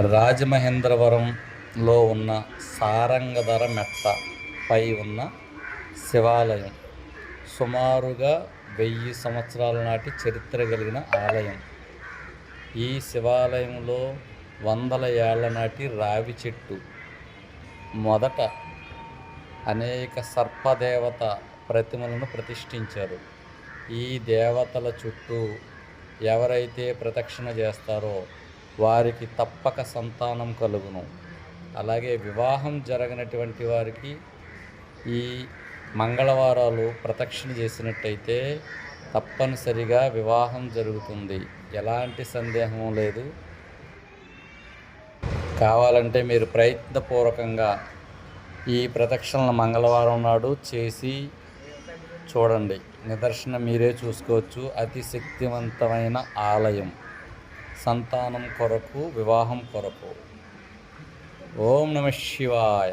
రాజమహేంద్రవరంలో ఉన్న సారంగధర మెట్ట పై ఉన్న శివాలయం. సుమారుగా వెయ్యి సంవత్సరాల నాటి చరిత్ర కలిగిన ఆలయం. ఈ శివాలయంలో వందల ఏళ్ళ నాటి రావి చెట్టు. మొదట అనేక సర్పదేవత ప్రతిమలను ప్రతిష్ఠించారు. ఈ దేవతల చుట్టూ ఎవరైతే ప్రదక్షిణ చేస్తారో వారికి తప్పక సంతానం కలుగును. అలాగే వివాహం జరగనటువంటి వారికి ఈ మంగళవారాలు ప్రదక్షిణ చేసినట్టయితే తప్పనిసరిగా వివాహం జరుగుతుంది. ఎలాంటి సందేహం లేదు. కావాలంటే మీరు ప్రయత్నపూర్వకంగా ఈ ప్రదక్షిణలు మంగళవారం నాడు చేసి చూడండి. నిదర్శనం మీరే చూసుకోవచ్చు. అతి శక్తివంతమైన ఆలయం. సంతానం కొరకు వివాహం కొరకు. ఓం నమ శివాయ.